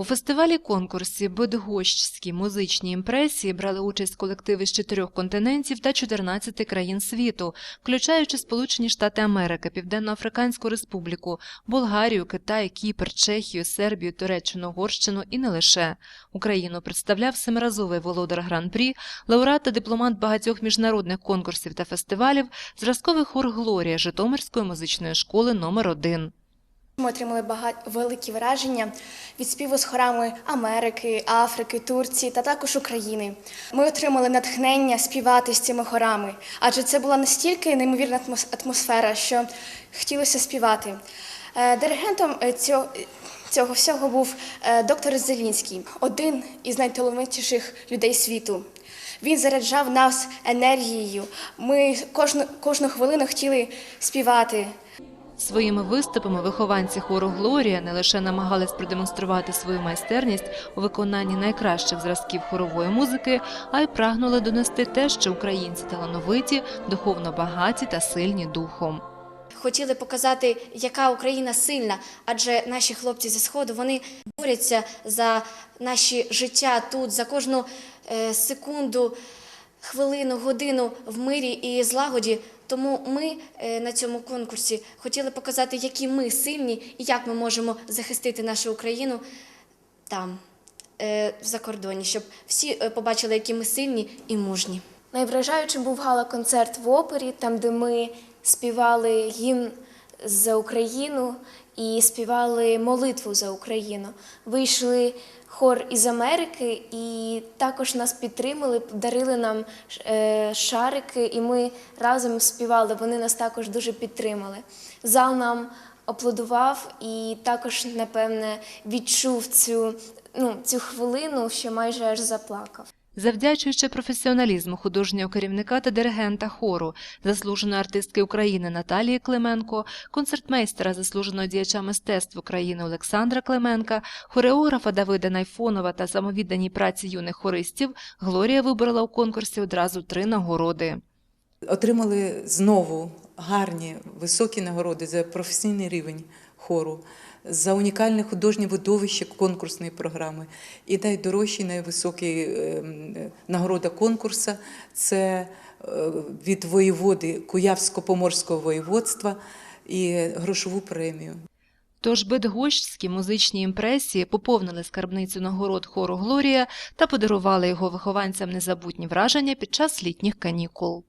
У фестивалі конкурсі Бидгощські музичні імпресії брали участь колективи з чотирьох континентів та 14 країн світу, включаючи Сполучені Штати Америки, Південно-Африканську Республіку, Болгарію, Китай, Кіпр, Чехію, Сербію, Туреччину, Угорщину і не лише. Україну представляв семиразовий володар гран-прі, лауреат та дипломант багатьох міжнародних конкурсів та фестивалів, зразковий хор Глорія Житомирської музичної школи номер 1 Ми отримали багато великі враження від співу з хорами Америки, Африки, Турції та також України. Ми отримали натхнення співати з цими хорами, адже це була настільки неймовірна атмосфера, що хотілося співати. Е, Диригентом е, цього, цього всього був е, доктор Зелінський, один із найталановитіших людей світу. Він заряджав нас енергією. Ми кожну, кожну хвилину хотіли співати. Своїми виступами вихованці хору Глорія не лише намагались продемонструвати свою майстерність у виконанні найкращих зразків хорової музики, а й прагнули донести те, що українці талановиті, духовно багаті та сильні духом. хотіли показати, яка Україна сильна, адже наші хлопці зі сходу вони борються за наші життя тут, за кожну е, секунду, хвилину, годину в мирі і злагоді. Тому ми е, на цьому конкурсі хотіли показати, які ми сильні і як ми можемо захистити нашу Україну там, е, за кордоні, щоб всі е, побачили, які ми сильні і мужні. Найвражаючим був гала-концерт в опері, там, де ми співали гімн за Україну і співали молитву за Україну. Вийшли хор із Америки і також нас підтримали, дарили нам е, шарики, і ми разом співали. Вони нас також дуже підтримали. Зал нам аплодував і також, напевне, відчув цю, ну, цю хвилину, що майже аж заплакав. Завдячуючи професіоналізму художнього керівника та диригента хору, заслуженої артистки України Наталії Клименко, концертмейстера заслуженого діяча мистецтв України Олександра Клименка, хореографа Давида Найфонова та самовідданій праці юних хористів, Глорія виборола у конкурсі одразу три нагороди. Отримали знову гарні високі нагороди за професійний рівень хору, за унікальне художнє видовище конкурсної програми. І найдорожчий, найвисокий ем, нагорода конкурсу це е, від воєводи Куявсько-Поморського воєводства і грошову премію. Тож Бедгощські музичні імпресії поповнили скарбницю нагород хору Глорія та подарували його вихованцям незабутні враження під час літніх канікул.